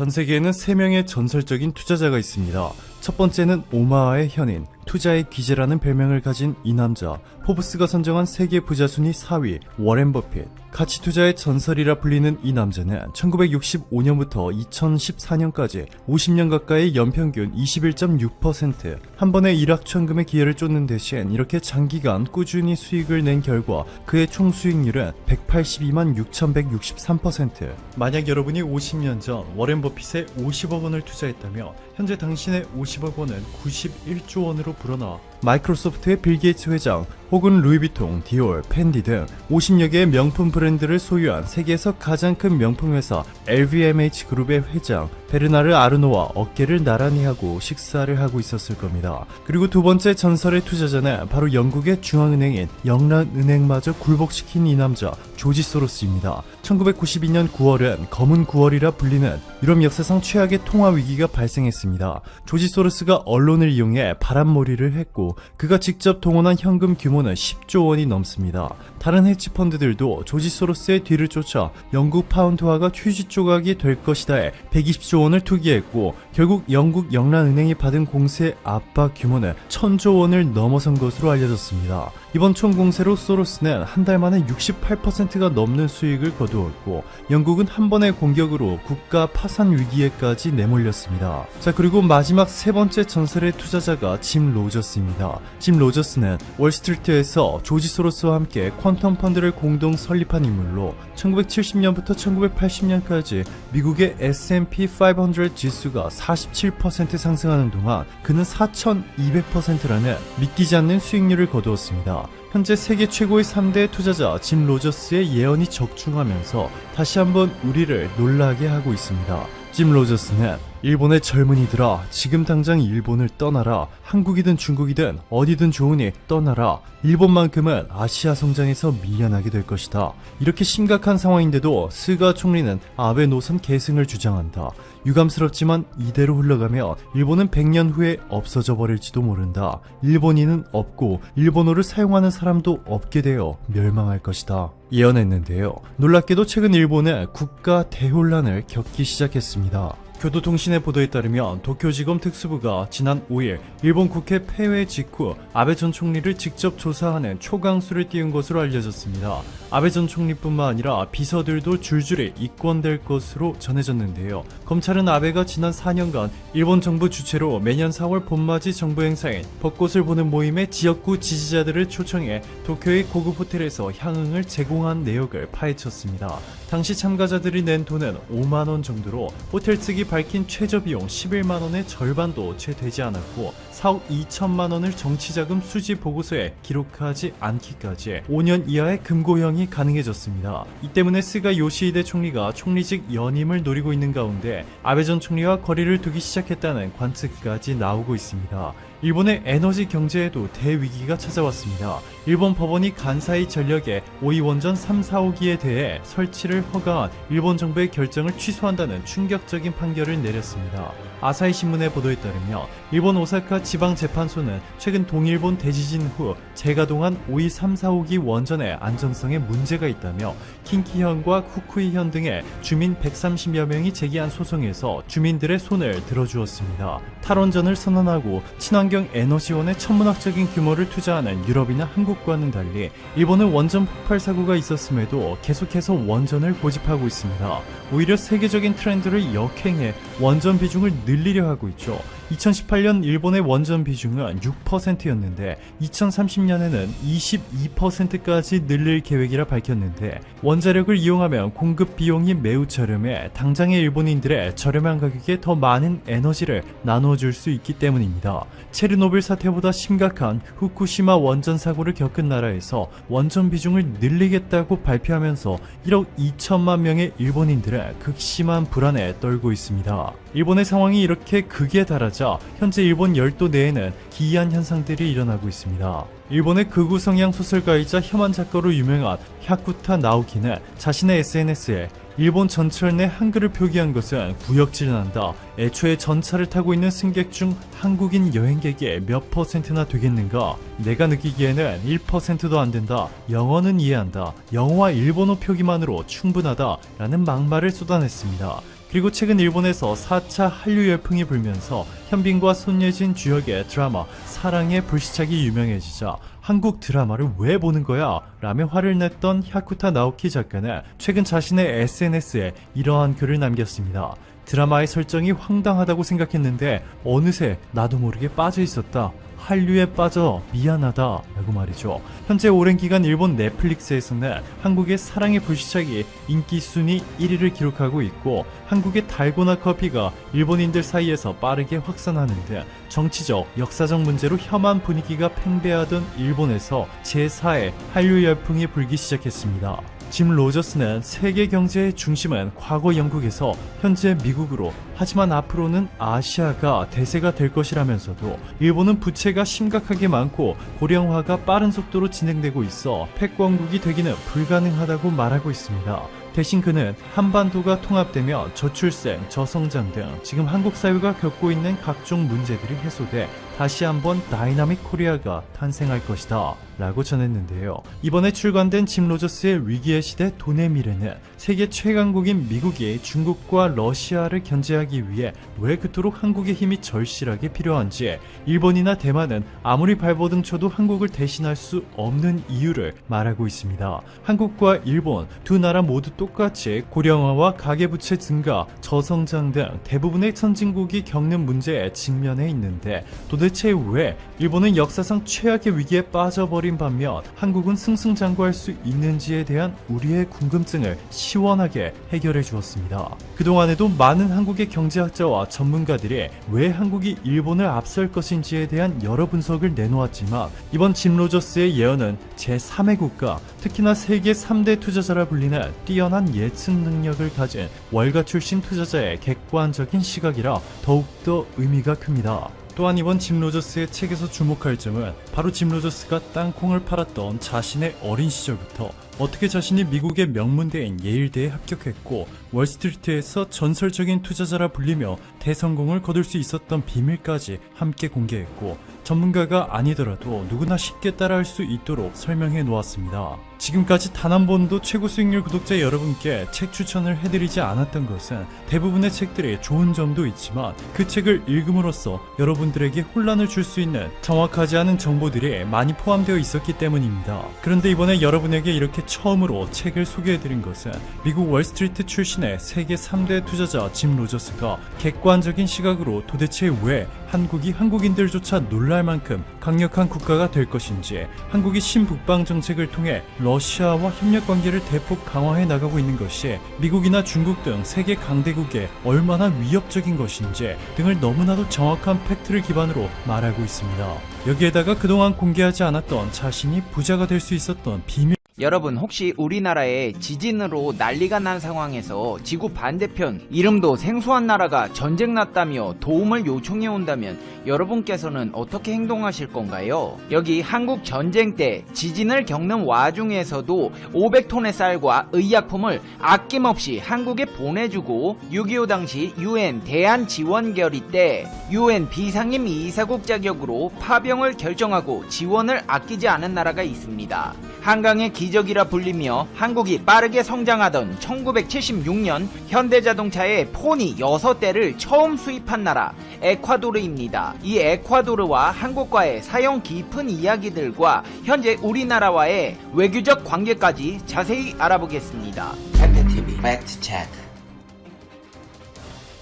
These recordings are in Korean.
전 세계에는 3명의 전설적인 투자자가 있습니다. 첫 번째는 오마하의 현인, 투자의 귀재라는 별명을 가진 이 남자. 포브스가 선정한 세계 부자 순위 4위, 워렌 버핏. 가치 투자의 전설이라 불리는 이 남자는 1965년부터 2014년까지 50년 가까이 연평균 21.6%, 한 번에 일확천금의 기회를 쫓는 대신 이렇게 장기간 꾸준히 수익을 낸 결과 그의 총 수익률은 182만 6,163%. 만약 여러분이 50년 전 워렌 버핏에 50억 원을 투자했다면 현재 당신의 50억 원은 91조 원으로 불어나 마이크로소프트의 빌 게이츠 회장 혹은 루이비통, 디올, 펜디 등 50여 개의 명품 브랜드를 소유한 세계에서 가장 큰 명품 회사 LVMH 그룹의 회장 베르나르 아르노와 어깨를 나란히 하고 식사를 하고 있었을 겁니다. 그리고 두 번째 전설의 투자자는 바로 영국의 중앙은행인 영란은행마저 굴복시킨 이 남자 조지 소로스입니다. 1992년 9월은 검은 9월이라 불리는 유럽 역사상 최악의 통화 위기가 발생했습니다. 조지 소로스가 언론을 이용해 바람몰이를 했고 그가 직접 동원한 현금 규모 는 10조 원이 넘습니다. 다른 헤지 펀드들도 조지 소로스의 뒤를 쫓아 영국 파운드화가 휴지 조각이 될 것이다에 120조 원을 투기했고 결국 영국 영란은행이 받은 공세 압박 규모는 1000조 원을 넘어선 것으로 알려졌습니다. 이번 총 공세로 소로스는 한 달 만에 68%가 넘는 수익을 거두었고 영국은 한 번의 공격으로 국가 파산 위기에까지 내몰렸습니다. 자 그리고 마지막 세 번째 전설의 투자자가 짐 로저스입니다. 짐 로저스는 월스트리트에서 조지 소로스와 함께 퀀텀 펀드를 공동 설립한 인물로 1970년부터 1980년까지 미국의 S&P 500 지수가 47% 상승하는 동안 그는 4,200%라는 믿기지 않는 수익률을 거두었습니다. 현재 세계 최고의 3대 투자자 짐 로저스의 예언이 적중하면서 다시 한번 우리를 놀라게 하고 있습니다. 짐 로저스는 일본의 젊은이들아 지금 당장 일본을 떠나라. 한국이든 중국이든 어디든 좋으니 떠나라. 일본만큼은 아시아 성장에서 밀려나게 될 것이다. 이렇게 심각한 상황인데도 스가 총리는 아베 노선 계승을 주장한다. 유감스럽지만 이대로 흘러가면 일본은 100년 후에 없어져 버릴지도 모른다. 일본인은 없고 일본어를 사용하는 사람도 없게 되어 멸망할 것이다. 예언했는데요. 놀랍게도 최근 일본은 국가 대혼란을 겪기 시작했습니다 교도통신의 보도에 따르면 도쿄지검 특수부가 지난 5일 일본 국회 폐회 직후 아베 전 총리를 직접 조사하는 초강수를 띄운 것으로 알려졌습니다. 아베 전 총리뿐만 아니라 비서들도 줄줄이 입건될 것으로 전해졌는데요. 검찰은 아베가 지난 4년간 일본 정부 주최로 매년 4월 봄맞이 정부 행사인 벚꽃을 보는 모임의 지역구 지지자들을 초청해 도쿄의 고급 호텔에서 향응을 제공한 내역을 파헤쳤습니다. 당시 참가자들이 낸 돈은 5만 원 정도로 호텔 측이 밝힌 최저 비용 11만 원의 절반도 채 되지 않았고 4억 2천만 원을 정치자금 수지 보고서에 기록하지 않기까지 5년 이하의 금고형이 가능해졌습니다. 이 때문에 스가 요시히데 총리가 총리직 연임을 노리고 있는 가운데 아베 전 총리와 거리를 두기 시작했다는 관측까지 나오고 있습니다. 일본의 에너지 경제에도 대위기가 찾아왔습니다. 일본 법원이 간사이 전력의 5위 원전 3, 4호기에 대해 설치를 허가한 일본 정부의 결정을 취소한다는 충격적인 판결을 내렸습니다. 아사히 신문의 보도에 따르면 일본 오사카 지방재판소는 최근 동일본 대지진 후 재가동한 5위 3, 4호기 원전의 안정성에 문제가 있다며 킨키현과 후쿠이현 등의 주민 130여 명이 제기한 소송에서 주민들의 손을 들어주었습니다. 탈원전을 선언하고 친환경 에너지원에 천문학적인 규모를 투자하는 유럽이나 한국과는 달리 일본은 원전 폭발 사고가 있었음에도 계속해서 원전을 고집하고 있습니다. 오히려 세계적인 트렌드를 역행해 원전 비중을 늘리려 하고 있죠. 2018년 일본의 원전 비중은 6%였는데 2030년에는 22%까지 늘릴 계획이라 밝혔는데 원자력을 이용하면 공급 비용이 매우 저렴해 당장의 일본인들의 저렴한 가격에 더 많은 에너지를 나눠줄 수 있기 때문입니다. 체르노빌 사태보다 심각한 후쿠시마 원전 사고를 겪은 나라에서 원전 비중을 늘리겠다고 발표하면서 1억 2천만 명의 일본인들은 극심한 불안에 떨고 있습니다. 일본의 상황이 이렇게 극에 달하자 현재 일본 열도 내에는 기이한 현상들이 일어나고 있습니다. 일본의 극우 성향 소설가이자 혐한 작가로 유명한 야쿠타 나오키는 자신의 SNS에 일본 전철 내 한글을 표기한 것은 구역질을 한다. 애초에 전차를 타고 있는 승객 중 한국인 여행객의 몇 퍼센트나 되겠는가? 내가 느끼기에는 1%도 안 된다. 영어는 이해한다. 영어와 일본어 표기만으로 충분하다. 라는 막말을 쏟아냈습니다. 그리고 최근 일본에서 4차 한류 열풍이 불면서 현빈과 손예진 주역의 드라마 사랑의 불시착이 유명해지자 한국 드라마를 왜 보는 거야? 라며 화를 냈던 야쿠타 나오키 작가는 최근 자신의 SNS에 이러한 글을 남겼습니다. 드라마의 설정이 황당하다고 생각했는데 어느새 나도 모르게 빠져 있었다. 한류에 빠져 미안하다 라고 말이죠. 현재 오랜 기간 일본 넷플릭스에서는 한국의 사랑의 불시착이 인기 순위 1위를 기록하고 있고 한국의 달고나 커피가 일본인들 사이에서 빠르게 확산하는 등 정치적, 역사적 문제로 혐한 분위기가 팽배하던 일본에서 제4의 한류 열풍이 불기 시작했습니다. 짐 로저스는 세계 경제의 중심은 과거 영국에서 현재 미국으로 하지만 앞으로는 아시아가 대세가 될 것이라면서도 일본은 부채가 심각하게 많고 고령화가 빠른 속도로 진행되고 있어 패권국이 되기는 불가능하다고 말하고 있습니다. 대신 그는 한반도가 통합되면 저출생, 저성장 등 지금 한국 사회가 겪고 있는 각종 문제들이 해소돼 다시 한번 다이나믹 코리아가 탄생할 것이다. 라고 전했는데요. 이번에 출간된 짐 로저스의 위기의 시대 돈의 미래는 세계 최강국인 미국이 중국과 러시아를 견제하기 위해 왜 그토록 한국의 힘이 절실하게 필요한지 일본이나 대만은 아무리 발버둥 쳐도 한국을 대신할 수 없는 이유를 말하고 있습니다. 한국과 일본 두 나라 모두 똑같이 고령화와 가계부채 증가, 저성장 등 대부분의 선진국이 겪는 문제에 직면해 있는데 도대체 왜 일본은 역사상 최악의 위기에 빠져버린 반면 한국은 승승장구할 수 있는지에 대한 우리의 궁금증을 시원하게 해결해 주었습니다. 그동안에도 많은 한국의 경제학자와 전문가들이 왜 한국이 일본을 앞설 것인지에 대한 여러 분석을 내놓았지만 이번 짐 로저스의 예언은 제3의 국가, 특히나 세계 3대 투자자라 불리는 뛰어난 예측 능력을 가진 월가 출신 투자자의 객관적인 시각이라 더욱더 의미가 큽니다. 또한 이번 짐 로저스의 책에서 주목할 점은 바로 짐 로저스가 땅콩을 팔았던 자신의 어린 시절부터 어떻게 자신이 미국의 명문대인 예일대에 합격했고 월스트리트에서 전설적인 투자자라 불리며 대성공을 거둘 수 있었던 비밀까지 함께 공개했고 전문가가 아니더라도 누구나 쉽게 따라할 수 있도록 설명해 놓았습니다. 지금까지 단 한 번도 최고 수익률 구독자 여러분께 책 추천을 해드리지 않았던 것은 대부분의 책들이 좋은 점도 있지만 그 책을 읽음으로써 여러분들에게 혼란을 줄 수 있는 정확하지 않은 정보들이 많이 포함되어 있었기 때문입니다. 그런데 이번에 여러분에게 이렇게 처음으로 책을 소개해드린 것은 미국 월스트리트 출신의 세계 3대 투자자 짐 로저스가 객관적인 시각으로 도대체 왜 한국이 한국인들조차 놀랄 만큼 강력한 국가가 될 것인지 한국이 신북방 정책을 통해 러 시아와 협력 관계를 대폭 강화해 나가고 있는 것이 미국이나 중국 등 세계 강대국에 얼마나 위협적인 것인지 등을 너무나도 정확한 팩트를 기반으로 말하고 있습니다. 여기에다가 그동안 공개하지 않았던 자신이 부자가 될 수 있었던 비밀 여러분 혹시 우리나라에 지진으로 난리가 난 상황에서 지구 반대편 이름도 생소한 나라가 전쟁 났다며 도움을 요청해 온다면 여러분께서는 어떻게 행동하실 건가요? 여기 한국 전쟁 때 지진을 겪는 와중에서도 500톤의 쌀과 의약품을 아낌없이 한국에 보내주고 6.25 당시 UN 대한 지원 결의 때 UN 비상임 이사국 자격으로 파병을 결정하고 지원을 아끼지 않은 나라가 있습니다. 한강의 기 적이라 불리며 한국이 빠르게 성장하던 1976년 현대자동차의 포니 6대를 처음 수입한 나라 에콰도르입니다. 이 에콰도르와 한국과의 사용 깊은 이야기들과 현재 우리나라와의 외교적 관계까지 자세히 알아보겠습니다. 팬데TV 팩트 체크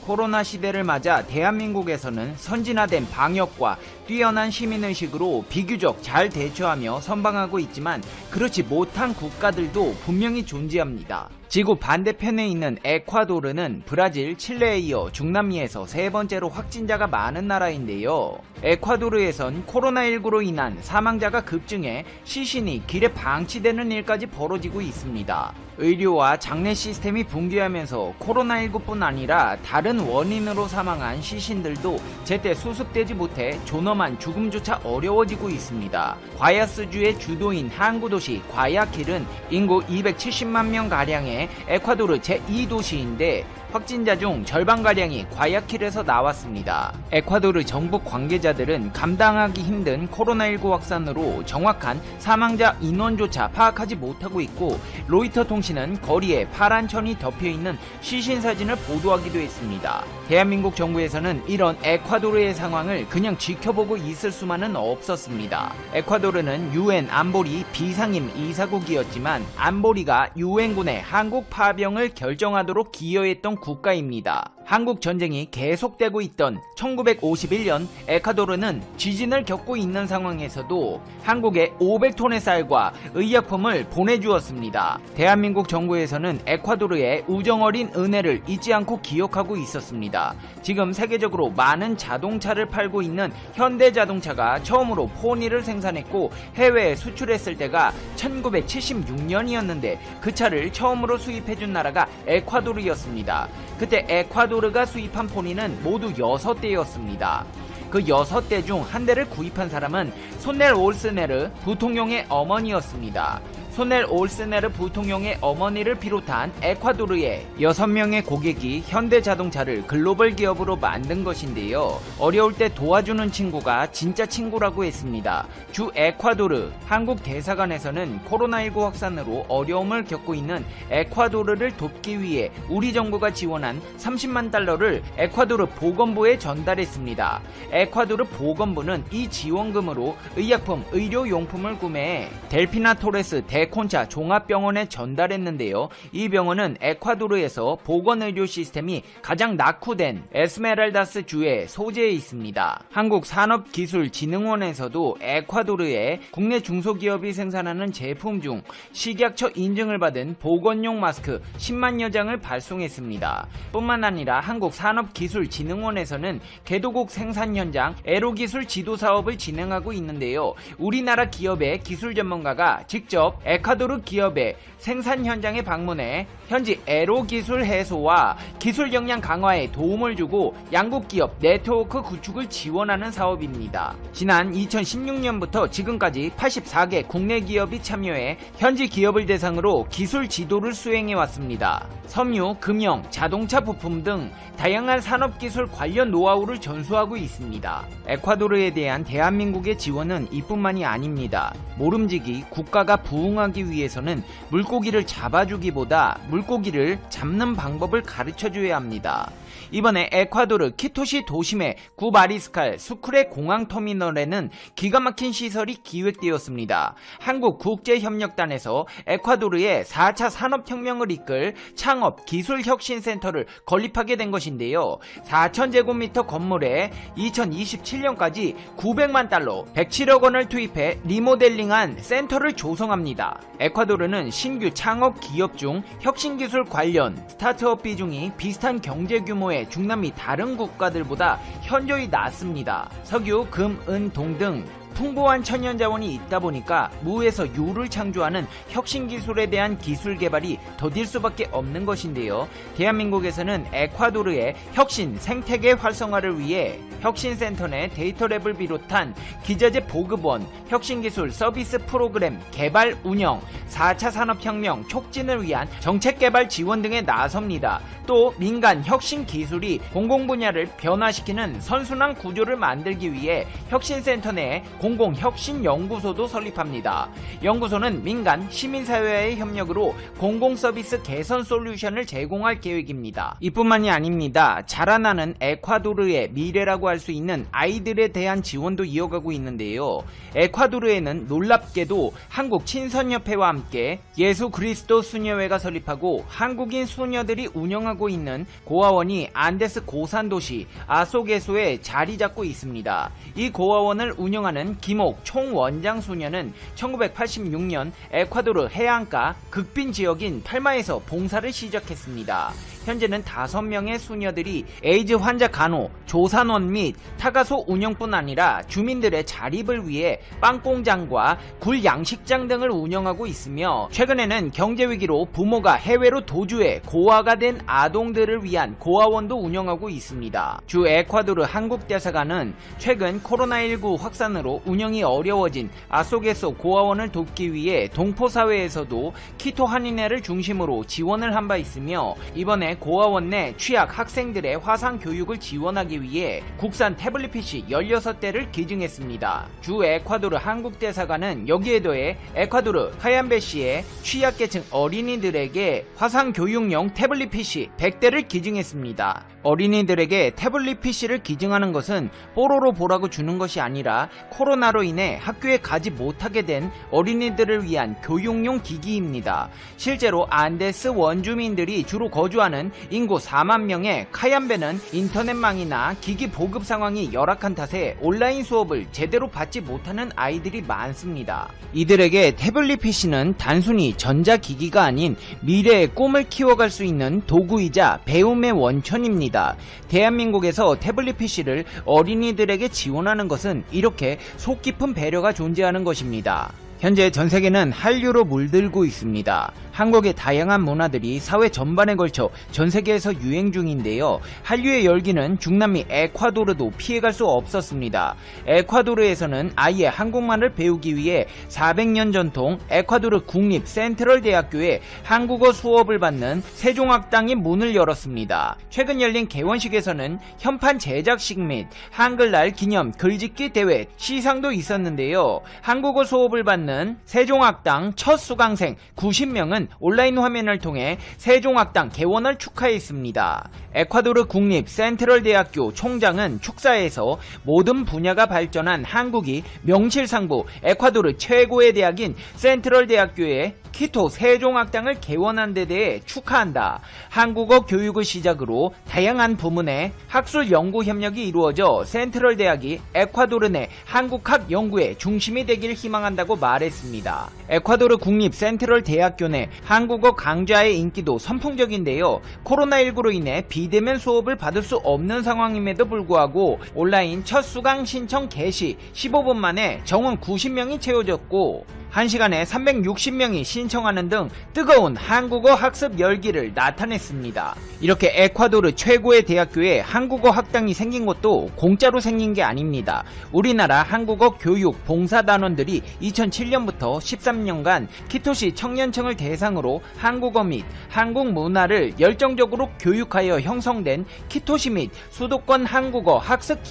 코로나 시대를 맞아 대한민국에서는 선진화된 방역과 뛰어난 시민의식으로 비교적 잘 대처하며 선방하고 있지만 그렇지 못한 국가들도 분명히 존재합니다. 지구 반대편에 있는 에콰도르는 브라질, 칠레에 이어 중남미에서 세 번째로 확진자가 많은 나라인데요. 에콰도르에선 코로나19로 인한 사망자가 급증해 시신이 길에 방치되는 일까지 벌어지고 있습니다. 의료와 장례 시스템이 붕괴하면서 코로나19뿐 아니라 다른 원인으로 사망한 시신들도 제때 수습되지 못해 존엄한 죽음조차 어려워지고 있습니다. 과야스주의 주도인 항구 도시 과야킬은 인구 270만 명 가량의 에콰도르 제2도시인데 확진자 중 절반가량이 과야킬에서 나왔습니다. 에콰도르 정부 관계자들은 감당하기 힘든 코로나19 확산으로 정확한 사망자 인원조차 파악하지 못하고 있고 로이터 통신은 거리에 파란 천이 덮여 있는 시신 사진을 보도하기도 했습니다. 대한민국 정부에서는 이런 에콰도르의 상황을 그냥 지켜보고 있을 수만은 없었습니다. 에콰도르는 유엔 안보리 비상임 이사국이었지만 안보리가 유엔군의 한국 파병을 결정하도록 기여했던 국가입니다. 한국 전쟁이 계속되고 있던 1951년 에콰도르는 지진을 겪고 있는 상황에서도 한국에 500톤의 쌀과 의약품을 보내주었습니다. 대한민국 정부에서는 에콰도르의 우정어린 은혜를 잊지 않고 기억하고 있었습니다. 지금 세계적으로 많은 자동차를 팔고 있는 현대자동차가 처음으로 포니를 생산했고 해외에 수출했을 때가 1976년이었는데 그 차를 처음으로 수입해준 나라가 에콰도르였습니다. 그때 에콰도르가 수입한 포니는 모두 6대였습니다. 그 6대 중 한 대를 구입한 사람은 손넬 올스네르 부통령의 어머니였습니다. 손넬 올스네르 부통령의 어머니를 비롯한 에콰도르의 6명의 고객이 현대자동차를 글로벌 기업으로 만든 것인데요. 어려울 때 도와주는 친구가 진짜 친구라고 했습니다. 주 에콰도르 한국 대사관에서는 코로나19 확산으로 어려움을 겪고 있는 에콰도르를 돕기 위해 우리 정부가 지원한 30만 달러를 에콰도르 보건부에 전달했습니다. 에콰도르 보건부는 이 지원금으로 의약품, 의료용품을 구매해 델피나 토레스 대 콘차 종합병원에 전달했는데요. 이 병원은 에콰도르에서 보건의료 시스템이 가장 낙후된 에스메랄다스 주에 소재해 있습니다. 한국산업기술진흥원에서도 에콰도르에 국내 중소기업이 생산하는 제품 중 식약처 인증을 받은 보건용 마스크 10만여 장을 발송했습니다. 뿐만 아니라 한국산업기술진흥원에서는 개도국 생산 현장 에로기술 지도 사업을 진행하고 있는데요. 우리나라 기업의 기술 전문가가 직접 에콰도르 기업의 생산 현장에 방문해 현지 에로 기술 해소와 기술 역량 강화에 도움을 주고 양국 기업 네트워크 구축을 지원하는 사업입니다. 지난 2016년부터 지금까지 84개 국내 기업이 참여해 현지 기업을 대상으로 기술 지도를 수행해 왔습니다. 섬유, 금융, 자동차 부품 등 다양한 산업 기술 관련 노하우를 전수하고 있습니다. 에콰도르에 대한 대한민국의 지원은 이뿐만이 아닙니다. 모름지기 국가가 부흥 하기 위해서는 물고기를 잡아주기보다 물고기를 잡는 방법을 가르쳐줘야 합니다. 이번에 에콰도르 키토시 도심의 구마리스칼 수크레 공항 터미널에는 기가 막힌 시설이 기획되었습니다. 한국 국제협력단에서 에콰도르의 4차 산업혁명을 이끌 창업 기술혁신센터를 건립하게 된 것인데요. 4,000제곱미터 건물에 2027년까지 900만 달러, 107억 원을 투입해 리모델링한 센터를 조성합니다. 에콰도르는 신규 창업 기업 중 혁신기술 관련 스타트업 비중이 비슷한 경제 규모의 중남미 다른 국가들보다 현저히 낮습니다. 석유, 금, 은, 동 등 풍부한 천연 자원이 있다 보니까 무에서 유를 창조하는 혁신 기술에 대한 기술 개발이 더딜 수밖에 없는 것인데요. 대한민국에서는 에콰도르의 혁신 생태계 활성화를 위해 혁신센터 내 데이터랩을 비롯한 기자재 보급원, 혁신기술 서비스 프로그램 개발 운영, 4차 산업혁명 촉진을 위한 정책 개발 지원 등에 나섭니다. 또 민간 혁신 기술이 공공 분야를 변화시키는 선순환 구조를 만들기 위해 혁신센터 내에 공공혁신연구소도 설립합니다. 연구소는 민간, 시민사회와의 협력으로 공공서비스 개선 솔루션을 제공할 계획입니다. 이뿐만이 아닙니다. 자라나는 에콰도르의 미래라고 할 수 있는 아이들에 대한 지원도 이어가고 있는데요. 에콰도르에는 놀랍게도 한국 친선협회와 함께 예수 그리스도 수녀회가 설립하고 한국인 수녀들이 운영하고 있는 고아원이 안데스 고산도시 아소게소에 자리 잡고 있습니다. 이 고아원을 운영하는 김옥 총원장 수녀는 1986년 에콰도르 해안가 극빈 지역인 팔마에서 봉사를 시작했습니다. 현재는 5명의 수녀들이 에이즈 환자 간호, 조산원 및 타가소 운영뿐 아니라 주민들의 자립을 위해 빵 공장과 굴 양식장 등을 운영하고 있으며 최근에는 경제 위기로 부모가 해외로 도주해 고아가 된 아동들을 위한 고아원도 운영하고 있습니다. 주 에콰도르 한국 대사관은 최근 코로나19 확산으로 운영이 어려워진 아소게소 고아원을 돕기 위해 동포 사회에서도 키토 한인회를 중심으로 지원을 한 바 있으며 이번에 고아원 내 취약 학생들의 화상 교육을 지원하기 위해 국산 태블릿 PC 16대를 기증했습니다. 주 에콰도르 한국 대사관은 여기에 더해 에콰도르 카얀베시의 취약계층 어린이들에게 화상 교육용 태블릿 PC 100대를 기증했습니다. 어린이들에게 태블릿 PC를 기증하는 것은 뽀로로 보라고 주는 것이 아니라 코로나로 인해 학교에 가지 못하게 된 어린이들을 위한 교육용 기기입니다. 실제로 안데스 원주민들이 주로 거주하는 인구 4만 명의 카얀베는 인터넷망이나 기기 보급 상황이 열악한 탓에 온라인 수업을 제대로 받지 못하는 아이들이 많습니다. 이들에게 태블릿 PC는 단순히 전자기기가 아닌 미래의 꿈을 키워갈 수 있는 도구이자 배움의 원천입니다. 대한민국에서 태블릿 PC를 어린이들에게 지원하는 것은 이렇게 속 깊은 배려가 존재하는 것입니다. 현재 전 세계는 한류로 물들고 있습니다. 한국의 다양한 문화들이 사회 전반에 걸쳐 전 세계에서 유행 중인데요. 한류의 열기는 중남미 에콰도르도 피해갈 수 없었습니다. 에콰도르에서는 아예 한국말을 배우기 위해 400년 전통 에콰도르 국립 센트럴 대학교에 한국어 수업을 받는 세종학당이 문을 열었습니다. 최근 열린 개원식에서는 현판 제작식 및 한글날 기념 글짓기 대회 시상도 있었는데요. 한국어 수업을 받는 세종학당 첫 수강생 90명은 온라인 화면을 통해 세종학당 개원을 축하했습니다. 에콰도르 국립 센트럴 대학교 총장은 축사에서 모든 분야가 발전한 한국이 명실상부 에콰도르 최고의 대학인 센트럴 대학교에 키토 세종학당을 개원한 데 대해 축하한다. 한국어 교육을 시작으로 다양한 부문의 학술 연구 협력이 이루어져 센트럴 대학이 에콰도르 내 한국학 연구의 중심이 되길 희망한다고 말했습니다. 에콰도르 국립 센트럴 대학교 내 한국어 강좌의 인기도 선풍적인데요. 코로나19로 인해 비대면 수업을 받을 수 없는 상황임에도 불구하고 온라인 첫 수강 신청 개시 15분 만에 정원 90명이 채워졌고 1시간에 360명이 신청하는 등 뜨거운 한국어 학습 열기를 나타냈습니다. 이렇게 에콰도르 최고의 대학교에 한국어 학당이 생긴 것도 공짜로 생긴 게 아닙니다. 우리나라 한국어 교육 봉사단원들이 2007년부터 13년간 키토시 청년층을 대상으로 한국어 및 한국 문화를 열정적으로 교육하여 형성된 키토시 및 수도권 한국어 학습 기